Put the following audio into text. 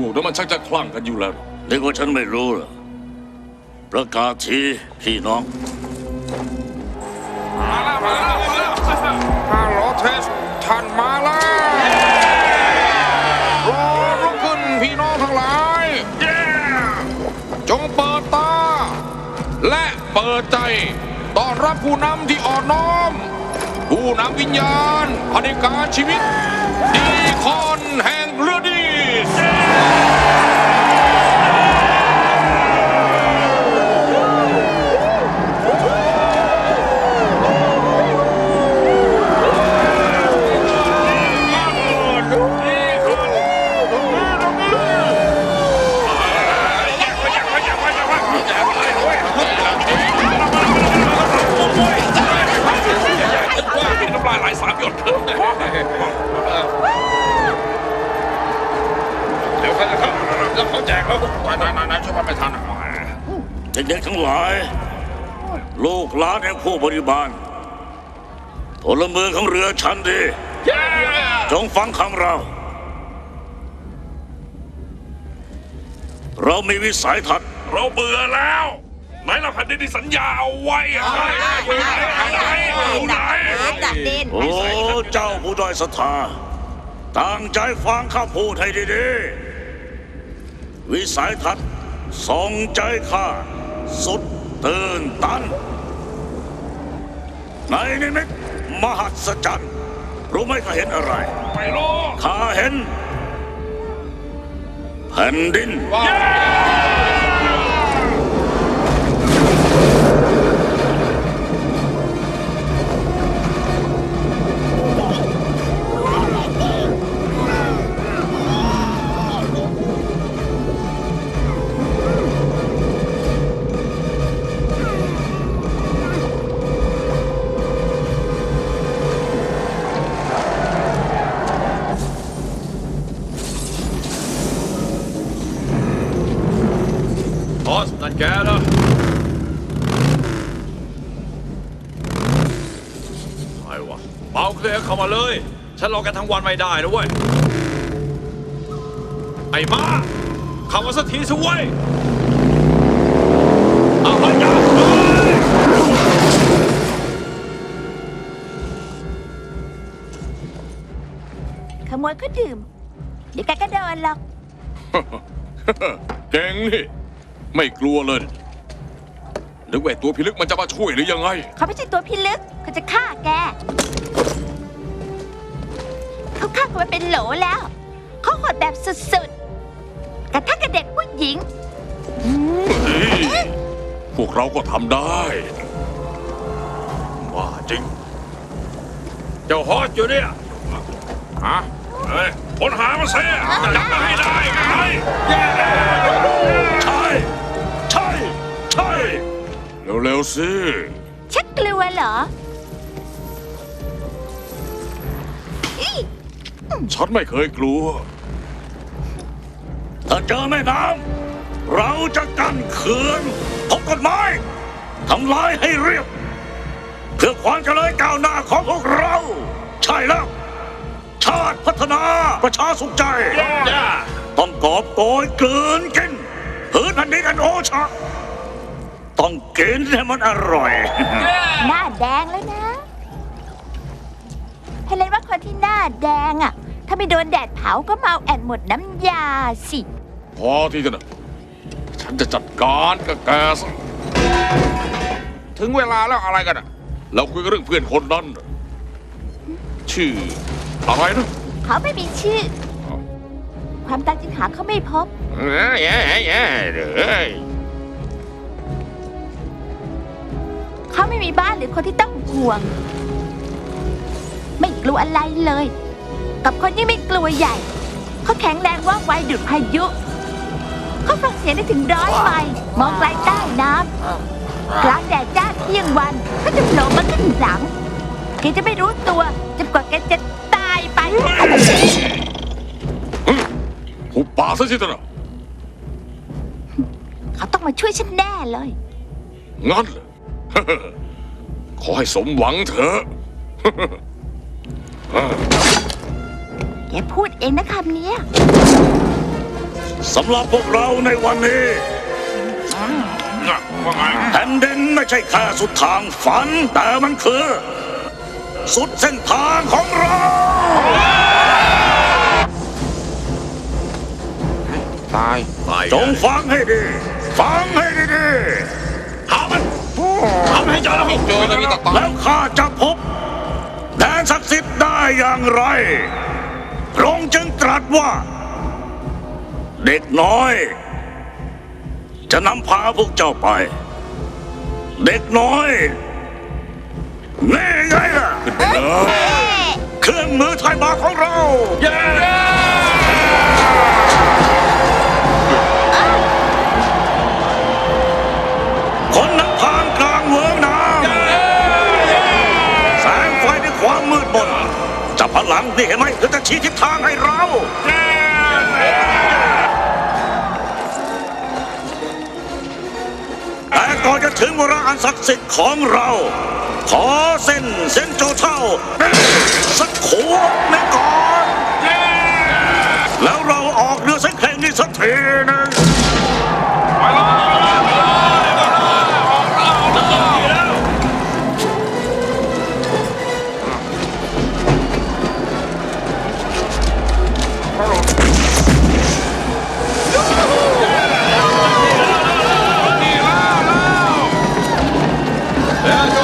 พวกนั้นมันชักจะคลั่งกันอยู่แล้วนึกว่าฉันไม่รู้เหรอประกาศทีพี่น้องฮัลโหลเทสท่านมาแล้วรอลุกขึ้นพี่น้องทั้งหลาย จงเปิดตา และเปิดใจต้อนรับผู้นำที่อ่อนน้อม ผู้นำวิญญาณเผด็จการชีวิต ดีคอนแห่งเรือดี ส นายนายนายช่วยมาไปทันเด็กๆทั้งหลาย ลูกหลานแห่งผู้บริบาลพลเมืองของเรือชันดี จงฟังคำเรา เรามีวิสัยทัศน์ เราเบื่อแล้วไหนเราแผ่นดินที่สัญญาเอาไว้อะอยู่ไหนอยู่ไหนอยู่ไหนจากดินโอ้เจ้าผู้ด้อยศรัทธาตั้งใจฟังข้าพูดให้ดีๆ วิสัยทัศน์ทรงใจข้าสุดตื่นตัน ในนิมิตมหัศจรรย์รู้ไหมข้าเห็นอะไร ไม่รู้ข้าเห็นแผ่นดิน วะเมาเคลียร์เข้ามาเลย ฉันรอแกันทั้งวันไม่ได้นะเว้ย ไอ้มาเข้ามาสักทีสิเว้ยเอาไปยับเลยขโมยก็ดื่ม เดี๋ยวแกก็โดนหรอก เก่งนี่ ไม่กลัวเลย นึกว่าไอ้ตัวพิลึกมันจะมาช่วยหรือยังไง เขาไม่ใช่ตัวพิลึกเขาจะฆ่าแก เขาฆ่าคนมาเป็นโหลแล้ว เขาโหดแบบสุดๆกระทั่งกับเด็กผู้หญิงพวกเราก็ทำได้ว่าจริง เจ้าฮอสอยู่เนี่ย ฮะ เฮ้ยคนหามาเสียจับมาให้ได้ไงใช่ เร็วๆสิ ชักกลัวเหรออีฉันไม่เคยกลัว ถ้าเจอแม่น้ำเราจะกั้นเขื่อนพกกฎหมายทำลายให้เรียบ เพื่อความเจริญก้าวหน้าของพวกเรา ใช่แล้ว ชาติพัฒนาประชาสุขใจ ต้องกอบโกยกลืนกินพื้นแผ่นดินอันโอชะ ต้องกินให้มันอร่อย หน้าแดงแล้วนะให้เล่นว่าคนที่หน้าแดงอะ ถ้าไม่โดนแดดเผาก็เมาแอดหมดน้ำยาสิ พอที่จะนะฉันจะจัดการกับแกซะถึงเวลาแล้วอะไรกันอะ เราคุยกันเรื่องเพื่อนคนนั้นน่ะชื่ออะไรนะ เขาไม่มีชื่อ ความตายจึงหาเขาไม่พบ เอ้ยเอ้ยเอ้ยเอ้ย เอ้ยเขาไม่มีบ้านหรือคนที่ต้องห่วง ไม่กลัวอะไรเลย กับคนที่ไม่กลัวใหญ่ เขาแข็งแรงว่องไวดุดพายุ เขาฟังเสียงได้ถึงร้อยไมล์มองไกลใต้น้ำกลางแดดจ้าเที่ยงวันเขาจะโผล่มาขึ้นหลังแกจะไม่รู้ตัวจนกว่าแกจะตายไป หุบปากซะสิท่านนะเขาต้องมาช่วยฉันแน่เลย งั้นเหรอ ขอให้สมหวังเถอะ แกพูดเองนะคำเนี้ยสำหรับพวกเราในวันนี้น่ะว่าไงแผ่นดินไม่ใช่แค่สุดทางฝัน แต่มันคือ สุดเส้นทางของเราตายตายจงฟังให้ดี ฟังให้ดีหามัน ทำให้เจอแล้วเจอกันนี่ตะๆตาแล้วข้าจะพบแดนศักดิ์สิทธิ์ได้อย่างไรพระองค์จึงตรัสว่า เด็กน้อย จะนำพาพวกเจ้าไป เด็กน้อยนี่ไงล่ะเครื่องมือไทยบาของเราคน หลังนี่เห็นไหมเธอจะชี้ทิศทางให้เราแต่ก่อนจะถึงเวลาอันศักดิ์สิทธิ์ของเรา ขอเส้นเส้นโจเท่า สักขวบหนึงก่อน Yeah.